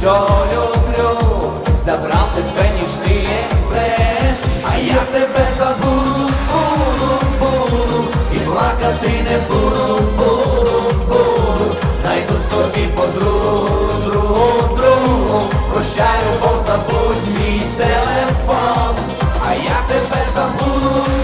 що люблю, забрав тебе нічний експрес, а я тебе забуду, буду, буду, і плакати не буду, буду, буду, знайду собі подругу, другу, другу, прощай любов, забудь мій телефон, а я тебе забуду.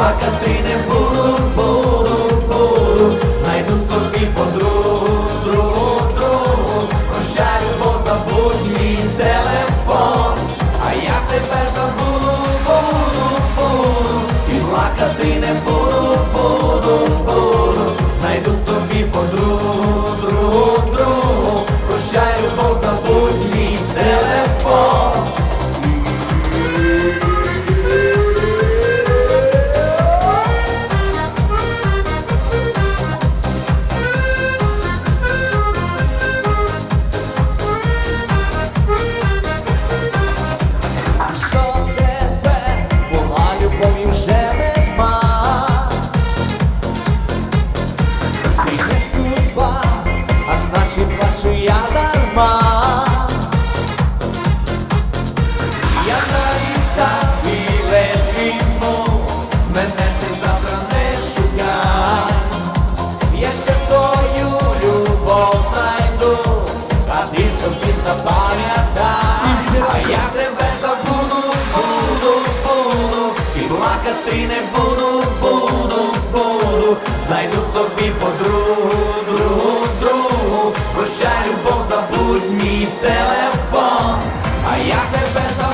Плакати не буду, буду, буду, знайду собі подругу, другу, другу, прощаю, бо забудь мій телефон, а я тебе забуду, буду, буду, і плакати не буду, запам'ятай. А я тебе забуду, буду, буду, і плакати не буду, буду, буду, знайду собі подругу, другу, другу, прощай, любов, забудь мій телефон, а я тебе забуду,